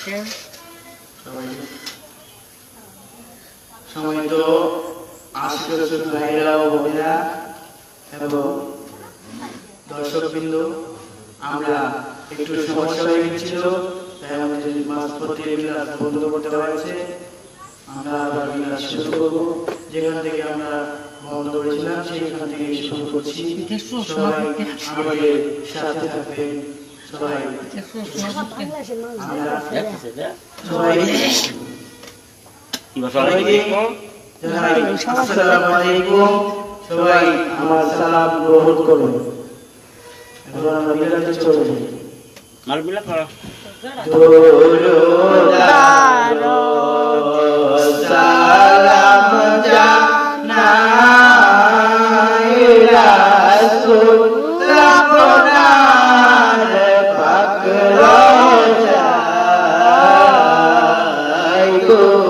বসেন সময়ত আশিক ভাইরা ও বোনেরা এবং দর্শকবৃন্দ আমরা একটু সমস্যা হয়ে গেছিল তাই আমাদের মাঝপথে মিলাদ বন্ধ করতে হয়েছে আমরা আবার মিলাদ শুরু করব। যেখান থেকে আমরা বন্ধ করেছিলাম সেখান থেকে শুরু করছি। সবাই আমাদের সাথে থাকবেন। সবাই সবাই আমার সালাম গ্রহণ করুন এখন আমরা মিলাদে চলে যাই মালবিলা করো সালাম জানাই রাসূল todo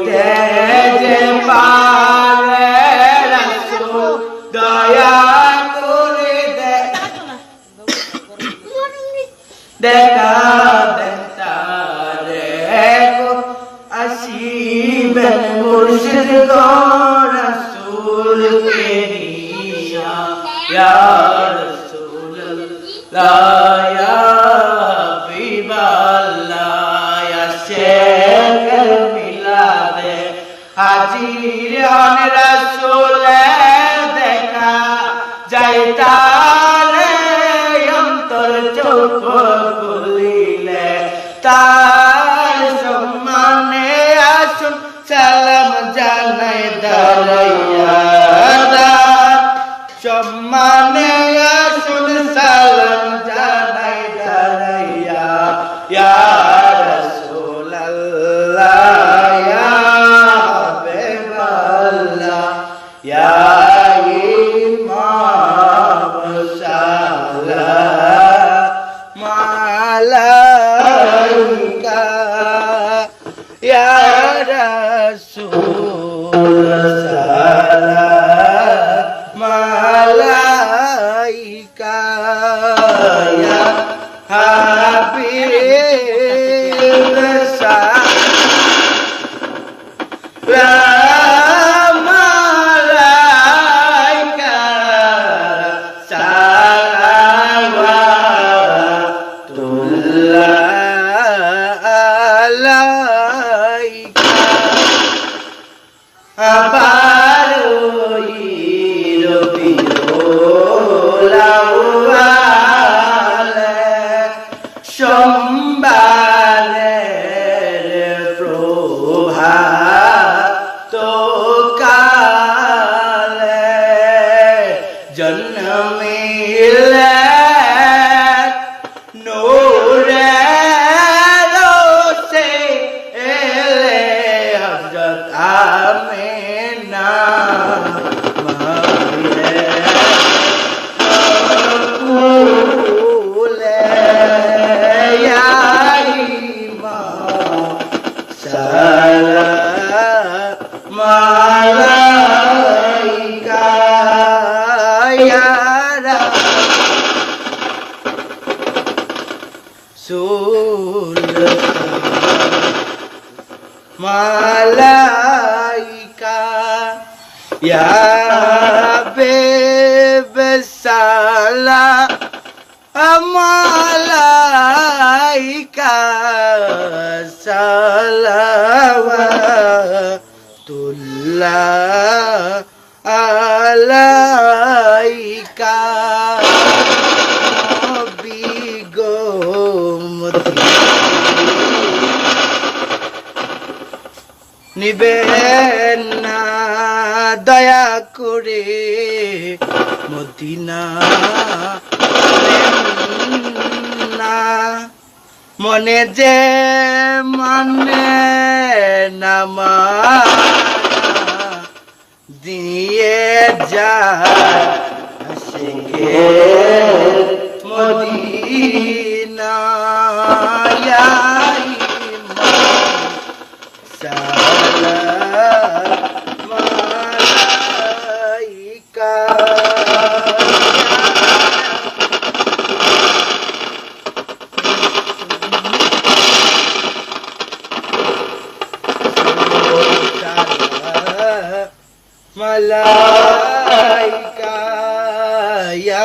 হইতে যে পারে রাসূল দয়া করে দে দেখা দেখারে আসিবেন মুর্শিদ রসুল কে নিয়া ইয়া রাসূলুল্লাহ ইয়া রসুলে দেখা। যায় তারে অন্তর চোখ খুলিলে তার সম্মানে আসুন সালাম জানাই দাঁড়াইয়া সম্মানে আলাইকা ইয়া রাসূল সোমবারের রাসূল মালাইকা বেবসালা মালাইকা সালাওয়াতুল্লাহ আলাইকা নিবেন না দয়া করে মদিনা না। মনে যে মানে নামা দিয়ে যা আশেকে মদিনা মালাইকা ইয়া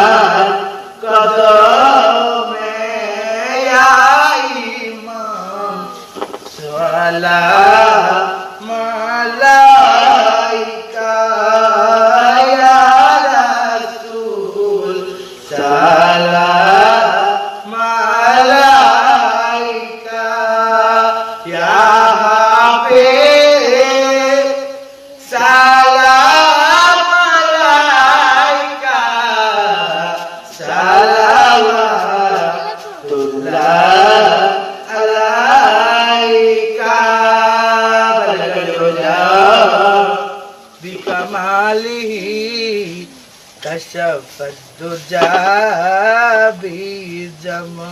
سال سال ڪلوجا به ڪمالي ڪشپي جمع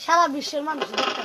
সারা বিশ্বের মানুষ দেখতেছে